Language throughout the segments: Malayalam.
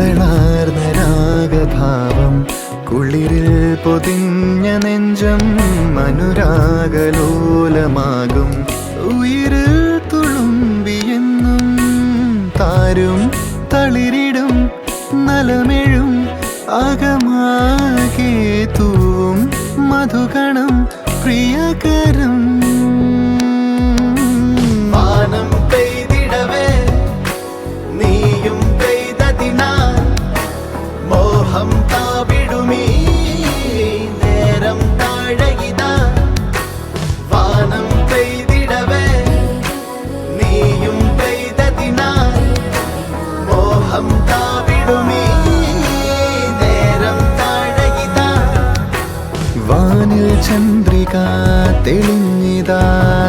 ഇതളാർന്ന രാഗഭാവം കുളിരിൽ പൊതിഞ്ഞ നെഞ്ചം അനുരാഗലോലമാകും. ഉയിരിൽ തുളുമ്പിയെന്നും താരും തളിരിടും. നലമെഴും അകമാകെ തൂവും. മധുകണം പ്രിയകരം ചന്ദ്രിക തെളിഞ്ഞിതാ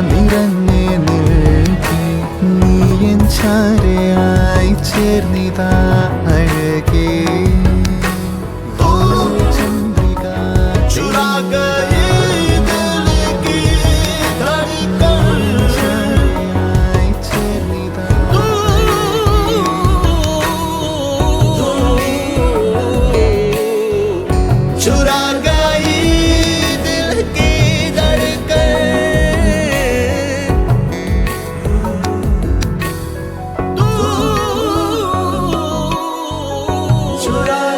നിറഞ്ഞേ നിൽക്കി. നീയൻ ചാരയായി ചേർന്നിതാ അഴകേ. चुरा Surah